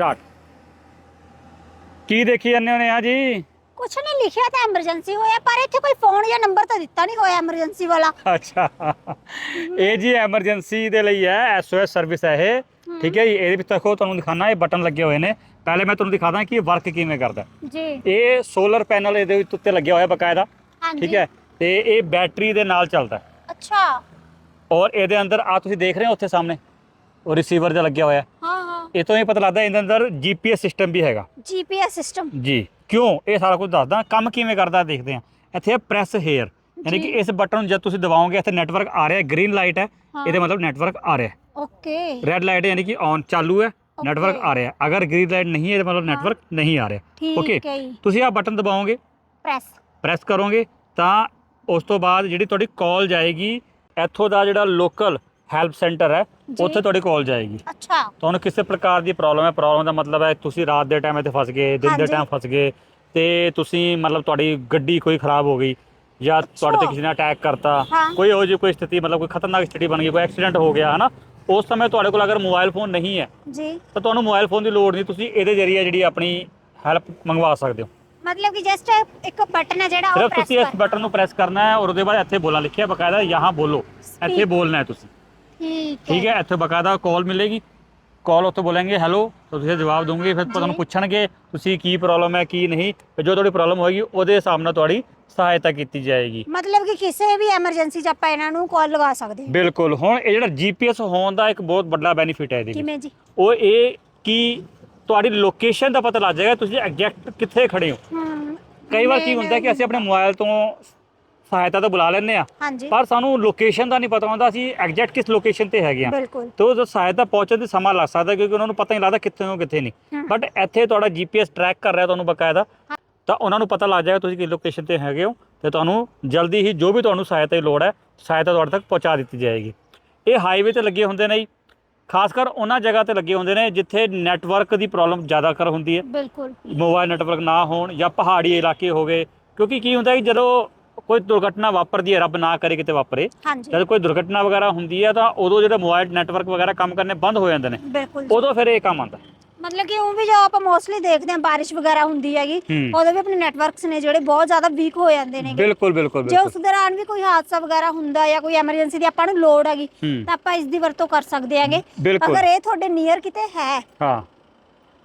Start ਕੀ ਦੇਖੀ ਜਾਂਦੇ ਹੋ ਨੇ ਆ ਜੀ? ਕੁਛ ਨਹੀਂ ਲਿਖਿਆ ਤਾਂ ਐਮਰਜੈਂਸੀ ਹੋਇਆ ਪਰ ਇੱਥੇ ਕੋਈ ਫੋਨ ਜਾਂ ਨੰਬਰ ਤਾਂ ਦਿੱਤਾ ਨਹੀਂ ਹੋਇਆ ਐਮਰਜੈਂਸੀ ਵਾਲਾ। ਅੱਛਾ। ਇਹ ਜੀ ਐਮਰਜੈਂਸੀ ਦੇ ਲਈ ਹੈ ਐਸਓਐਸ ਸਰਵਿਸ ਹੈ ਇਹ। ਠੀਕ ਹੈ ਜੀ ਇਹਦੇ ਵਿੱਚ ਦੇਖੋ ਤੁਹਾਨੂੰ ਦਿਖਾਣਾ ਇਹ ਬਟਨ ਲੱਗੇ ਹੋਏ ਨੇ। ਪਹਿਲੇ ਮੈਂ ਤੁਹਾਨੂੰ ਦਿਖਾਦਾ ਕਿ ਇਹ ਵਰਕ ਕਿਵੇਂ ਕਰਦਾ। ਜੀ। ਇਹ ਸੋਲਰ ਪੈਨਲ ਇਹਦੇ ਵਿੱਚ ਉੱਤੇ ਲੱਗਿਆ ਹੋਇਆ ਬਕਾਇਦਾ। ਠੀਕ ਹੈ ਤੇ ਇਹ ਬੈਟਰੀ ਦੇ ਨਾਲ ਚੱਲਦਾ। ਅੱਛਾ। ਔਰ ਇਹਦੇ ਅੰਦਰ ਆ ਤੁਸੀਂ ਦੇਖ ਰਹੇ ਹੋ ਉੱਥੇ ਸਾਹਮਣੇ ਉਹ ਰਿਸੀਵਰ ਜਿਹਾ ਲੱਗਿਆ ਹੋਇਆ। ਇਹ ਤੋਂ ਇਹ ਪਤਾ ਲੱਗਦਾ ਇਹਦੇ ਅੰਦਰ ਜੀਪੀਐਸ ਸਿਸਟਮ ਵੀ ਹੈਗਾ। ਜੀਪੀਐਸ ਸਿਸਟਮ ਜੀ ਕਿਉਂ? ਇਹ ਸਾਰਾ ਕੁਝ ਦੱਸਦਾ। ਕੰਮ ਕਿਵੇਂ ਕਰਦਾ ਦੇਖਦੇ ਆ ਇੱਥੇ ਪ੍ਰੈਸ ਹੇਅਰ ਯਾਨੀ ਕਿ। ਇਸ ਬਟਨ ਨੂੰ ਜਦ ਤੁਸੀਂ ਦਬਾਓਗੇ ਇੱਥੇ ਨੈਟਵਰਕ ਆ ਰਿਹਾ ਗ੍ਰੀਨ ਲਾਈਟ ਹੈ। ਇਹਦੇ ਮਤਲਬ ਨੈਟਵਰਕ ਆ ਰਿਹਾ। ਓਕੇ ਰੈੱਡ ਲਾਈਟ ਯਾਨੀ ਕਿ ਔਨ ਚਾਲੂ ਹੈ ਨੈਟਵਰਕ. ਆ ਰਿਹਾ। ਅਗਰ ਗ੍ਰੀਨ ਲਾਈਟ ਨਹੀਂ ਹੈ ਇਹਦਾ ਮਤਲਬ ਨੈਟਵਰਕ ਨਹੀਂ ਆ ਰਿਹਾ। ਓਕੇ ਤੁਸੀਂ ਆ ਬਟਨ ਦਬਾਓਗੇ। ਪ੍ਰੈਸ ਪ੍ਰੈਸ ਕਰੋਗੇ ਤਾਂ ਉਸ ਤੋਂ ਬਾਅਦ ਜਿਹੜੀ ਤੁਹਾਡੀ ਕਾਲ ਜਾਏਗੀ ਇੱਥੋਂ ਦਾ ਜਿਹੜਾ ਲੋਕਲ ਹੈਲਪ ਸੈਂਟਰ ਹੈ ਜੀ। ਉੱਥੇ ਤੁਹਾਡੀ ਕਾਲ ਜਾਏਗੀ ਅੱਛਾ ਤੁਹਾਨੂੰ ਕਿਸੇ ਪ੍ਰਕਾਰ ਦੀ ਪ੍ਰੋਬਲਮ ਹੈ ਪ੍ਰੋਬਲਮ ਦਾ ਮਤਲਬ ਹੈ ਤੁਸੀਂ ਰਾਤ ਦੇ ਟਾਈਮ ਇੱਥੇ ਫਸ ਗਏ ਦਿਨ ਦੇ ਹਾਂਜੀ। ਟਾਈਮ ਫਸ ਗਏ ਤੇ ਤੁਸੀਂ ਮਤਲਬ ਤੁਹਾਡੀ ਗੱਡੀ ਕੋਈ ਖਰਾਬ ਹੋ ਗਈ ਜਾਂ ਤੁਹਾਡੇ ਤੇ। ਕਿਸੇ ਨੇ ਅਟੈਕ ਕਰਤਾ ਹਾਂ। ਕੋਈ ਇਹੋ ਜਿਹੀ ਕੋਈ ਸਥਿਤੀ ਮਤਲਬ ਕੋਈ ਖਤਰਨਾਕ ਸਥਿਤੀ ਬਣ ਗਈ ਕੋਈ ਐਕਸੀਡੈਂਟ ਹੋ ਗਿਆ ਹਨਾ ਉਸ ਸਮੇਂ ਤੁਹਾਡੇ ਕੋਲ ਅਗਰ ਮੋਬਾਈਲ ਫੋਨ ਨਹੀਂ ਹੈ ਜੀ ਤਾਂ ਤੁਹਾਨੂੰ ਮੋਬਾਈਲ ਫੋਨ ਦੀ ਲੋੜ ਨਹੀਂ ਤੁਸੀਂ ਇਹਦੇ ਜ਼ਰੀਏ ਜਿਹੜੀ ਆਪਣੀ ਹੈਲਪ ਮੰਗਵਾ ਸਕਦੇ ਹੋ ਮਤਲਬ ਕਿ ਜਸਟ ਇੱਕ ਬਟਨ ਹੈ ਜਿਹੜਾ ਉਹ ਸਿਰਫ ਪ੍ਰੈਸ ਤੁਸੀਂ ਇਸ ਬਟਨ ਨੂੰ ਪ੍ਰੈਸ ਕਰਨਾ ਹੈ ਔਰ ਉਹਦੇ ਬਾਅਦ ਇੱਥੇ ਬੋਲਣਾ ਲਿਖਿਆ ਬਕਾਇਦਾ ਯਹਾਂ ਬੋਲੋ ਇੱਥੇ. ਬੋਲਣਾ ਹੈ ਤੁਸੀਂ ਠੀਕ ਠੀਕ ਹੈ ਇੱਥੇ ਬਕਾਇਦਾ ਕਾਲ ਮਿਲੇਗੀ। ਕਾਲ ਉੱਥੇ ਬੋਲਾਂਗੇ ਹੈਲੋ ਤਾਂ ਤੁਸੀਂ ਜਵਾਬ ਦੋਗੇ ਫਿਰ ਤੁਹਾਨੂੰ। ਪੁੱਛਣਗੇ ਤੁਸੀਂ ਕੀ ਪ੍ਰੋਬਲਮ ਹੈ ਕੀ ਨਹੀਂ? ਫਿਰ ਜੋ ਤੁਹਾਡੀ ਪ੍ਰੋਬਲਮ ਹੋਏਗੀ ਉਹਦੇ ਹਿਸਾਬ ਨਾਲ ਤੁਹਾਡੀ ਸਹਾਇਤਾ ਕੀਤੀ ਜਾਏਗੀ। ਮਤਲਬ ਕਿ ਕਿਸੇ ਵੀ ਐਮਰਜੈਂਸੀ 'ਚ ਆਪਾਂ ਇਹਨਾਂ ਨੂੰ ਕਾਲ ਲਗਾ ਸਕਦੇ ਹਾਂ। ਬਿਲਕੁਲ ਹੁਣ ਇਹ ਜਿਹੜਾ ਜੀਪੀਐਸ ਹੋਣ ਦਾ ਇੱਕ ਬਹੁਤ ਵੱਡਾ ਬੈਨੀਫਿਟ ਹੈ ਇਹਦੇ ਵਿੱਚ। ਕਿਵੇਂ ਜੀ? ਉਹ ਇਹ ਕਿ ਤੁਹਾਡੀ ਲੋਕੇਸ਼ਨ ਦਾ ਪਤਾ ਲੱਗ ਜਾਏਗਾ ਤੁਸੀਂ ਐਗਜ਼ੈਕਟ ਕਿੱਥੇ ਖੜੇ ਹੋ। ਹਮ ਕਈ ਵਾਰ ਕੀ ਹੁੰਦਾ ਕਿ ਅਸੀਂ ਆਪਣੇ ਮੋਬਾਈਲ ਤੋਂ ਸਹਾਇਤਾ ਤਾਂ ਬੁਲਾ ਲੈਂਦੇ ਆ। ਹਾਂਜੀ। ਪਰ ਸਾਨੂੰ ਲੋਕੇਸ਼ਨ ਦਾ ਨਹੀਂ ਪਤਾ ਹੁੰਦਾ ਅਸੀਂ ਐਗਜ਼ੈਕਟ ਕਿਸ ਲੋਕੇਸ਼ਨ ਤੇ ਹੈਗੇ ਆ। ਬਿਲਕੁਲ। ਤੇ ਉਹ ਜੋ ਸਹਾਇਤਾ ਪਹੁੰਚਣ ਦੀ ਸਮਾਂ ਲੱਗ ਸਕਦਾ ਕਿਉਂਕਿ ਉਹਨਾਂ ਨੂੰ ਪਤਾ ਨਹੀਂ ਲੱਗਦਾ ਕਿੱਥੇ ਹੋ ਕਿੱਥੇ ਨਹੀਂ। ਬਟ ਇੱਥੇ ਤੁਹਾਡਾ ਜੀਪੀਐਸ ਟਰੈਕ ਕਰ ਰਿਹਾ ਤੁਹਾਨੂੰ ਬਕਾਇਦਾ। ਹਾਂ। ਤਾਂ ਉਹਨਾਂ ਨੂੰ ਪਤਾ ਲੱਗ ਜਾਏਗਾ ਤੁਸੀਂ ਕਿਸ ਲੋਕੇਸ਼ਨ ਤੇ ਹੈਗੇ ਹੋ ਤੇ ਤੁਹਾਨੂੰ ਜਲਦੀ ਹੀ ਜੋ ਵੀ ਤੁਹਾਨੂੰ ਸਹਾਇਤਾ ਦੀ ਲੋੜ ਹੈ ਸਹਾਇਤਾ ਤੁਹਾਡੇ ਤੱਕ ਪਹੁੰਚਾ ਦਿੱਤੀ ਜਾਏਗੀ। ਇਹ ਹਾਈਵੇ ਤੇ ਲੱਗੇ ਹੁੰਦੇ ਨੇ ਜੀ। ਖਾਸ ਕਰ ਉਹਨਾਂ ਜਗ੍ਹਾ ਤੇ ਲੱਗੇ ਹੁੰਦੇ ਨੇ ਜਿੱਥੇ ਨੈਟਵਰਕ ਦੀ ਪ੍ਰੋਬਲਮ ਜ਼ਿਆਦਾ ਕਰ ਹੁੰਦੀ ਹੈ। ਬਿਲਕੁਲ। ਮੋਬਾਈਲ ਨੈਟਵਰਕ ਨਾ ਹੋਣ ਜਾਂ ਪਹਾੜੀ ਇਲਾਕੇ ਹੋ ਗਏ। ਕਿਉਂਕਿ ਕੀ ਹੁੰਦਾ ਕਿ ਜਦੋਂ ਕੋਈ ਦੁਰਘਟਨਾ ਵਾਪਰਦੀ ਹੈ ਰੱਬ ਨਾ ਕਰੇ ਕਿਤੇ ਵਾਪਰੇ। ਹਾਂਜੀ। ਜਦ ਕੋਈ ਦੁਰਘਟਨਾ ਵਗੈਰਾ ਹੁੰਦੀ ਹੈ ਤਾਂ ਉਦੋਂ ਜਿਹੜੇ ਮੋਬਾਈਲ ਨੈਟਵਰਕ ਵਗੈਰਾ ਕੰਮ ਕਰਨੇ ਬੰਦ ਹੋ ਜਾਂਦੇ ਨੇ। ਬਿਲਕੁਲ ਜੀ। ਉਦੋਂ ਫਿਰ ਇਹ ਕੰਮ ਆਉਂਦਾ। ਮਤਲਬ ਕਿ ਉਹ ਵੀ ਜੋ ਆਪਾਂ ਮੋਸਟਲੀ ਦੇਖਦੇ ਹਾਂ ਬਾਰਿਸ਼ ਵਗੈਰਾ ਹੁੰਦੀ ਹੈਗੀ ਹੂੰ। ਵੀ ਆਪਣੇ ਨੈਟਵਰਕਸ ਨੇ ਜਿਹੜੇ ਬਹੁਤ ਜ਼ਿਆਦਾ ਵੀਕ ਹੋ ਜਾਂਦੇ ਨੇ ਬਿਲਕੁਲ ਬਿਲਕੁਲ ਜੇ ਉਸ ਦੌਰਾਨ ਵੀ ਕੋਈ ਹਾਦਸਾ ਵਗੈਰਾ ਹੁੰਦਾ ਜਾਂ ਕੋਈ ਐਮਰਜੈਂਸੀ ਦੀ ਆਪਾਂ ਨੂੰ ਲੋੜ ਹੈਗੀ ਹੂੰ। ਤਾਂ ਆਪਾਂ ਇਸ ਦੀ ਵਰਤੋਂ ਕਰ ਸਕਦੇ ਹੈਗੇ। ਬਿਲਕੁਲ। ਅਗਰ ਇਹ ਤੁਹਾਡੇ ਨੀਅਰ ਕਿਤੇ ਹੈ। ਹਾਂ।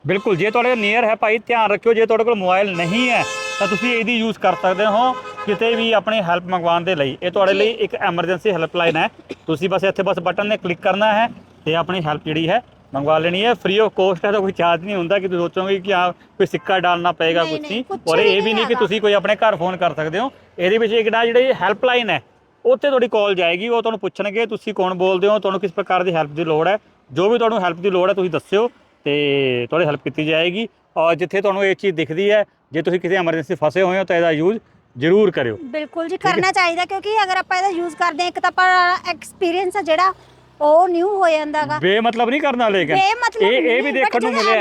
ਬਿਲਕੁਲ ਜੇ ਤੁਹਾਡੇ ਨੀਅਰ ਹੈ ਭਾਈ ਧਿਆਨ ਰੱਖਿਓ ਜੇ ਤੁਹਾਡੇ ਕੋਲ ਮੋਬਾਈਲ ਨਹੀਂ ਹੈ ਤਾਂ ਤੁਸੀਂ ਇਹਦੀ ਯੂਜ਼ ਕਰ ਸਕਦੇ ਹੋ। ਕਿਤੇ ਵੀ ਆਪਣੀ ਹੈਲਪ ਮੰਗਵਾਉਣ ਦੇ ਲਈ ਇਹ ਤੁਹਾਡੇ। ਲਈ ਇੱਕ ਐਮਰਜੈਂਸੀ ਹੈਲਪਲਾਈਨ ਹੈ। ਤੁਸੀਂ ਬਸ ਇੱਥੇ ਬਸ ਬਟਨ ਨੇ ਕਲਿੱਕ ਕਰਨਾ ਹੈ ਤੇ ਆਪਣੀ ਹੈਲਪ ਜਿਹੜੀ ਹੈ ਮੰਗਵਾ ਲੈਣੀ ਹੈ। ਫ੍ਰੀ ਆਫ ਕੋਸਟ ਹੈ ਤਾਂ ਕੋਈ ਚਾਰਜ ਨਹੀਂ ਹੁੰਦਾ ਕਿ ਤੁਸੀਂ ਸੋਚੋਗੇ ਕਿ ਹਾਂ ਕੋਈ ਸਿੱਕਾ ਡਾਲਣਾ ਪਏਗਾ ਕੁਝ ਨਹੀਂ, ਕੁਛ ਔਰ ਇਹ ਵੀ ਨਹੀਂ ਕਿ। ਤੁਸੀਂ ਕੋਈ ਆਪਣੇ ਘਰ ਫੋਨ ਕਰ ਸਕਦੇ ਹੋ। ਇਹਦੇ ਵਿੱਚ ਇੱਕ ਨਾ ਜਿਹੜੀ ਹੈਲਪਲਾਈਨ ਹੈ ਉੱਥੇ ਤੁਹਾਡੀ ਕਾਲ ਜਾਏਗੀ ਉਹ ਤੁਹਾਨੂੰ ਪੁੱਛਣਗੇ ਤੁਸੀਂ ਕੌਣ ਬੋਲਦੇ ਹੋ ਤੁਹਾਨੂੰ ਕਿਸ ਪ੍ਰਕਾਰ ਦੀ ਹੈਲਪ ਦੀ ਲੋੜ ਹੈ। ਜੋ ਵੀ ਤੁਹਾਨੂੰ ਹੈਲਪ ਦੀ ਲੋੜ ਹੈ ਤੁਸੀਂ ਦੱਸਿਓ ਤੇ ਤੁਹਾਡੀ ਹੈਲਪ ਕੀਤੀ ਜਾਏਗੀ। ਔਰ ਜਿੱਥੇ ਤੁਹਾਨੂੰ ਇਹ ਚੀਜ਼ ਦਿਖਦੀ ਹੈ ਜੇ ਤੁਸੀਂ ਕਿਸੇ ਐਮਰਜੈਂਸੀ ਫਸੇ ਹੋਏ ਹੋ ਤਾਂ ਇਹਦਾ ਯੂਜ਼ ਜ਼ਰੂਰ ਕਰਿਓ। ਬਿਲਕੁਲ ਜੀ ਕਰਨਾ ਚਾਹੀਦਾ ਕਿਉਂਕਿ ਅਗਰ ਆਪਾਂ ਇਹਦਾ ਯੂਜ਼ ਕਰਦੇ ਹਾਂ ਇੱਕ ਤਾਂ ਆਪਾਂ ਐਕਸਪੀਰੀਅੰਸ ਆ ਜਿਹੜਾ ਉਹ ਨਿਊ ਹੋ ਜਾਂਦਾਗਾ ਬੇਮਤਲਬ ਨਹੀਂ ਕਰਨਾ ਲੇਕਿਨ ਇਹ ਇਹ ਵੀ ਦੇਖਣ ਨੂੰ ਮਿਲਿਆ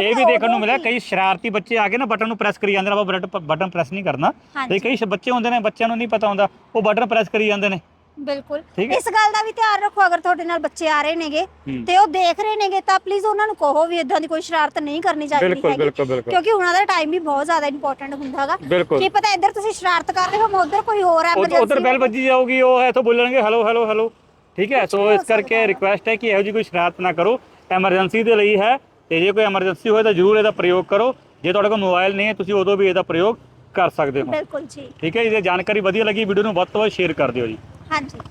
ਇਹ ਵੀ ਦੇਖਣ ਨੂੰ ਮਿਲਿਆ। ਕਈ ਸ਼ਰਾਰਤੀ ਬੱਚੇ ਆ ਕੇ ਨਾ ਬਟਨ ਨੂੰ ਪ੍ਰੈਸ ਕਰੀ ਜਾਂਦੇ ਨੇ ਆਪਾਂ ਬਟਨ ਪ੍ਰੈਸ ਨਹੀਂ ਕਰਨਾ। ਤੇ। ਕਈ ਬੱਚੇ ਹੁੰਦੇ ਨੇ ਬੱਚਿਆਂ ਨੂੰ ਨਹੀਂ ਪਤਾ ਹੁੰਦਾ ਉਹ ਬਟਨ ਪ੍ਰੈਸ ਕਰੀ ਜਾਂਦੇ ਨੇ। ਬਿਲਕੁਲ ਠੀਕ ਹੈ। ਇਸ ਗੱਲ ਦਾ ਵੀ ਧਿਆਨ ਰੱਖੋ ਅਗਰ ਤੁਹਾਡੇ ਨਾਲ ਬੱਚੇ ਆ ਰਹੇ ਨੇਗੇ ਹੂੰ। ਤੇ ਉਹ ਦੇਖ ਰਹੇ ਨੇਗੇ ਤਾਂ ਪਲੀਜ਼ ਉਹਨਾਂ ਨੂੰ ਕਹੋ ਵੀ ਇਦਾਂ ਦੀ ਕੋਈ ਸ਼ਰਾਰਤ ਨਹੀਂ ਕਰਨੀ ਚਾਹੀਦੀ ਬਿਲਕੁਲ, ਹੈਗੀ। ਬਿਲਕੁਲ, ਬਿਲਕੁਲ। ਕਿਉਂਕਿ ਉਹਨਾਂ ਦਾ ਟਾਈਮ ਵੀ ਬਹੁਤ ਜ਼ਿਆਦਾ ਇੰਪੋਰਟੈਂਟ ਹੁੰਦਾਗਾ ਬਿਲਕੁਲ ਕੀ ਪਤਾ ਇੱਧਰ ਤੁਸੀਂ ਸ਼ਰਾਰਤ ਕਰ ਰਹੇ ਹੋ ਮੈਂ ਉੱਧਰ ਕੋਈ ਹੋਰ ਉਧਰ ਐਮਰਜੈਂਸੀ ਬੈਲ ਵੱਜੀ ਜਾਊਗੀ ਉਹ ਹੈ ਤਾਂ ਬੋਲਣਗੇ ਹੈਲੋ ਹੈਲੋ ਹੈਲੋ ਠੀਕ ਹੈ ਕੁਛ ਸੋ ਵੀ ਇਸ ਹੋ ਕਰਕੇ ਸਕਦਾ ਹੈ। ਰਿਕੁਐਸਟ ਹੈ ਕਿ ਇਹੋ ਜਿਹੀ ਕੋਈ ਸ਼ਰਾਰਤ ਨਾ ਕਰੋ ਐਮਰਜੈਂਸੀ ਦੇ ਲਈ ਹੈ ਤੇ ਜੇ ਕੋਈ ਐਮਰਜੈਂਸੀ ਹੋਏ ਤਾਂ ਜ਼ਰੂਰ ਇਹਦਾ ਪ੍ਰਯੋਗ ਕਰੋ ਜੇ ਤੁਹਾਡੇ ਕੋਲ ਮੋਬਾਈਲ ਨਹੀਂ ਹੈ ਤੁਸੀਂ ਉਦੋਂ ਵੀ ਇਹਦਾ ਪ੍ਰਯੋਗ ਕਰ ਸਕਦੇ ਹੋ ਬਿਲਕੁਲ ਜੀ ਠੀਕ ਹੈ ਜੀ ਜੇ ਜਾਣਕਾਰੀ ਵਧੀਆ ਲੱਗੀ ਵੀਡੀਓ ਨੂੰ ਵੱਧ ਤੋਂ ਵੱਧ ਸ਼ੇਅਰ ਕਰ ਦਿਓ ਜੀ ਹਾਂਜੀ